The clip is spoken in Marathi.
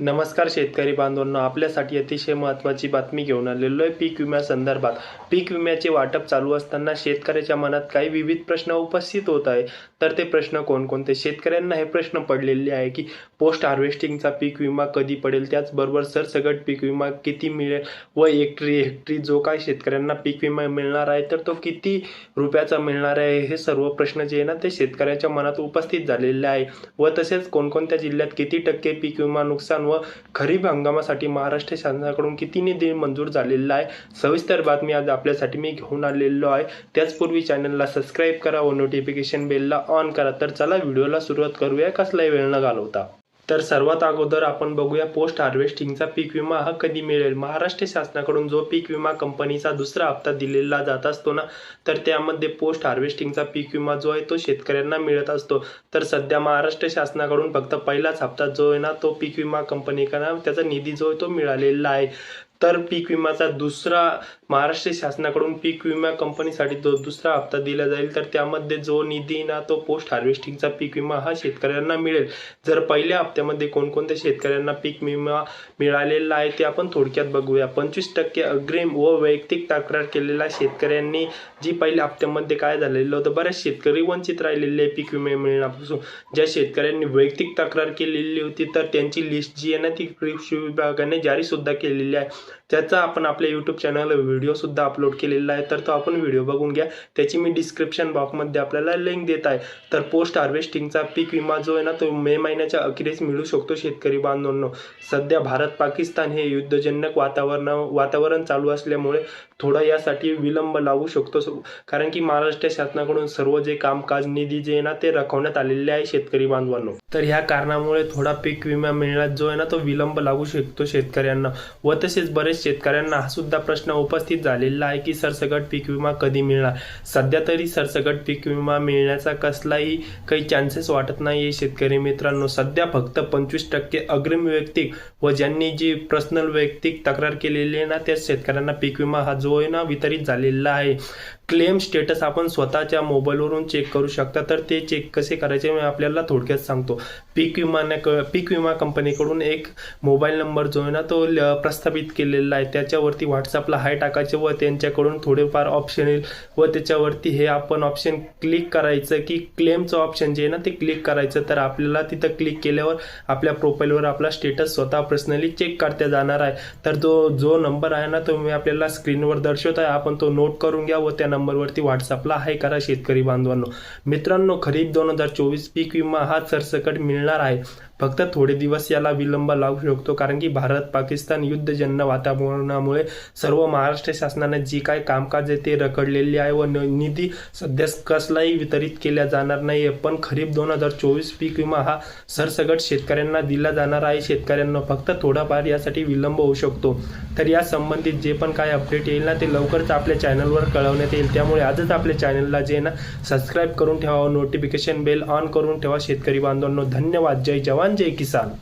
नमस्कार शेतकरी बांधवांनो आपल्यासाठी अतिशय महत्त्वाची बातमी घेऊन आलेलो आहे पीक विम्यासंदर्भात पीक विम्याचे वाटप चालू असताना शेतकऱ्याच्या मनात काही विविध प्रश्न उपस्थित होत आहे तर ते प्रश्न कोणकोणते? शेतकऱ्यांना हे प्रश्न पडलेले आहे की पोस्ट हार्वेस्टिंगचा पीक विमा कधी पडेल? त्याचबरोबर सरसगट पीक विमा किती मिळेल? व हेक्टरी हेक्टरी जो काय शेतकऱ्यांना पीक विमा मिळणार आहे तर तो किती रुपयाचा मिळणार आहे? हे सर्व प्रश्न जे आहे ना ते शेतकऱ्याच्या मनात उपस्थित झालेले आहे. व तसेच कोणकोणत्या जिल्ह्यात किती टक्के पीक विमा नुकसान व खरीप हंगामासाठी महाराष्ट्र शासनाकडून किती निधी मंजूर झालेला आहे? सविस्तर बातमी आज आपल्यासाठी मी घेऊन आलेलो आहे. त्याचपूर्वी चॅनलला सबस्क्राईब करा व नोटिफिकेशन बेलला ऑन करा. तर चला व्हिडिओला सुरुवात करूया. कसलाही वेळ न घालवता. तर सर्वात अगोदर आपण बघूया पोस्ट हार्वेस्टिंगचा पीक विमा हा कधी मिळेल? महाराष्ट्र शासनाकडून जो पीक विमा कंपनीचा दुसरा हप्ता दिलेला जात असतो ना तर त्यामध्ये पोस्ट हार्वेस्टिंगचा पीक विमा जो आहे तो शेतकऱ्यांना मिळत असतो. तर सध्या महाराष्ट्र शासनाकडून फक्त पहिलाच हप्ता जो आहे ना तो पीक विमा कंपनीकडे त्याचा निधी जो आहे तो मिळालेला आहे. तर पीक विमाचा दुसरा महाराष्ट्र शासनाकडून पीक विमा कंपनीसाठी जो दुसरा हप्ता दिला जाईल. तर त्यामध्ये जो निधी ना तो पोस्ट हार्वेस्टिंगचा पीक विमा हा शेतकऱ्यांना मिळेल. जर पहिल्या हप्त्यामध्ये कोणकोणत्या शेतकऱ्यांना पीक विमा मिळालेला आहे ते आपण थोडक्यात बघूया. पंचवीस टक्के अग्रिम व वैयक्तिक तक्रार केलेल्या शेतकऱ्यांनी जी पहिल्या हप्त्यामध्ये काय झालेलं होतं बऱ्याच शेतकरी वंचित राहिलेले आहे पीक विमा मिळण्यापासून. ज्या शेतकऱ्यांनी वैयक्तिक तक्रार केलेली होती तर त्यांची लिस्ट जी आहे ना ती कृषी विभागाने जारी सुद्धा केलेली आहे. त्याचा आपण आपल्या यूट्यूब चॅनलला व्हिडिओ सुद्धा अपलोड केलेला आहे तर तो आपण व्हिडिओ बघून घ्या. त्याची मी डिस्क्रिप्शन बॉक्समध्ये आपल्याला लिंक देत आहे. तर पोस्ट हार्वेस्टिंगचा पीक विमा जो आहे ना तो मे महिन्याच्या अखेरीस मिळू शकतो शेतकरी बांधवांनो. सध्या भारत पाकिस्तान हे युद्धजन्यक वातावरण वातावरण चालू असल्यामुळे थोडा यासाठी विलंब लावू शकतो. कारण की महाराष्ट्र शासनाकडून सर्व जे कामकाज निधी जे आहे ना ते रखवण्यात आलेले आहे शेतकरी बांधवांनो. तर ह्या कारणामुळे थोडा पीक विमा मिळण्यात जो आहे ना तो विलंब लागू शकतो शेतकऱ्यांना. व तसेच बरेच शेतकऱ्यांना हा सुद्धा प्रश्न उपस्थित झालेला आहे की सरसगट पीक विमा कधी मिळणार? सध्या तरी सरसगट पीक विमा मिळण्याचा कसलाही काही चान्सेस वाटत नाही आहे शेतकरी मित्रांनो. सध्या फक्त पंचवीस टक्के अग्रिम वैयक्तिक व ज्यांनी जी पर्सनल वैयक्तिक तक्रार केलेली आहे ना त्या शेतकऱ्यांना पीक विमा हा जो आहे ना वितरित झालेला आहे. क्लेम स्टेटस आपण स्वतःच्या मोबाईलवरून चेक करू शकता. तर ते चेक कसे करायचे मी आपल्याला थोडक्यात सांगतो. पीक विमाने पीक विमा कंपनीकडून एक मोबाईल नंबर जो आहे ना तो ल- प्रस्थापित केलेला आहे. त्याच्यावरती व्हॉट्सअपला हाय टाका. टाकायचे व त्यांच्याकडून थोडेफार ऑप्शन येईल. व त्याच्यावरती हे आपण ऑप्शन क्लिक करायचं की क्लेमचं ऑप्शन जे आहे ना ते क्लिक करायचं. तर आपल्याला तिथं क्लिक केल्यावर आपल्या प्रोफाईलवर आपला स्टेटस स्वतः पर्सनली चेक करता जाणार आहे. तर तो जो नंबर आहे ना तो मी आपल्याला स्क्रीनवर दर्शवत आहे आपण तो नोट करून घ्या व त्या नंबरवरती व्हॉट्सअपला हाय करा शेतकरी बांधवांनो. मित्रांनो खरीप दोन हजार चोवीस पीक विमा हा सरसकट मिळणार आहे. फक्त थोडे दिवस याला विलंब लागू शकतो कारण की भारत पाकिस्तान युद्धजन्य वातावरणामुळे सर्व महाराष्ट्र शासनाने जी काय कामकाज आहे ते रखडलेले आहे व न- निधी सध्या कसलाही वितरित केल्या जाणार नाही आहे पण खरीप दोन हजार चोवीस पीक विमा हा सरसगट शेतकऱ्यांना दिला जाणार आहे. शेतकऱ्यांना फक्त थोडाफार यासाठी विलंब होऊ शकतो. तर या संबंधित जे पण काय अपडेट येईल ना ते लवकरच आपल्या चॅनलवर कळवण्यात येईल. त्यामुळे आजच आपल्या चॅनलला जे ना सबस्क्राईब करून ठेवा नोटिफिकेशन बेल ऑन करून ठेवा शेतकरी बांधवांनो. धन्यवाद. जय जवान. जय किसान